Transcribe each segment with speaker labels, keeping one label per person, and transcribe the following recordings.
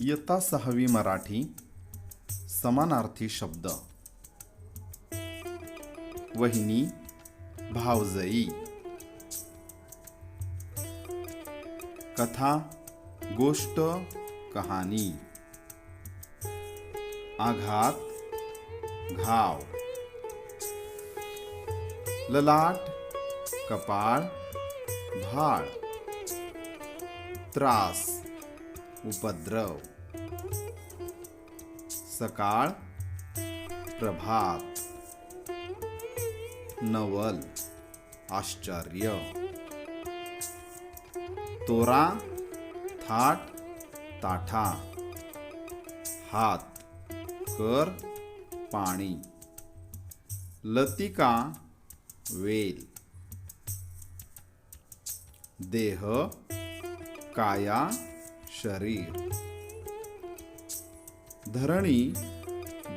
Speaker 1: इयत्ता सहावी मराठी समानार्थी शब्द. वहिनी भावजई. कथा गोष्ट कहाणी. आघात घाव. ललाट कपाळ भाळ त्रास. उपद्रव। सकाळ, प्रभात। नवल, आश्चर्य। तोरा, थाट, ताठा। हात, कर, पाणी। लतिका, वेल। देह, काया शरीर. धरणी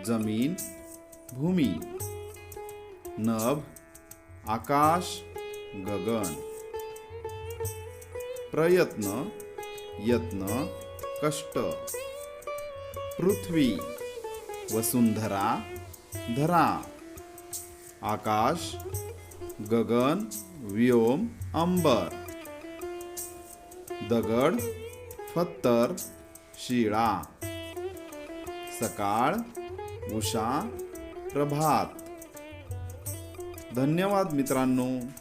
Speaker 1: जमीन भूमी. नभ आकाश गगन. प्रयत्न यत्न कष्ट. पृथ्वी वसुंधरा धरा. आकाश गगन व्योम अंबर. दगड फत्तर शिळा सकाळ उषा प्रभात. धन्यवाद मित्रांनो.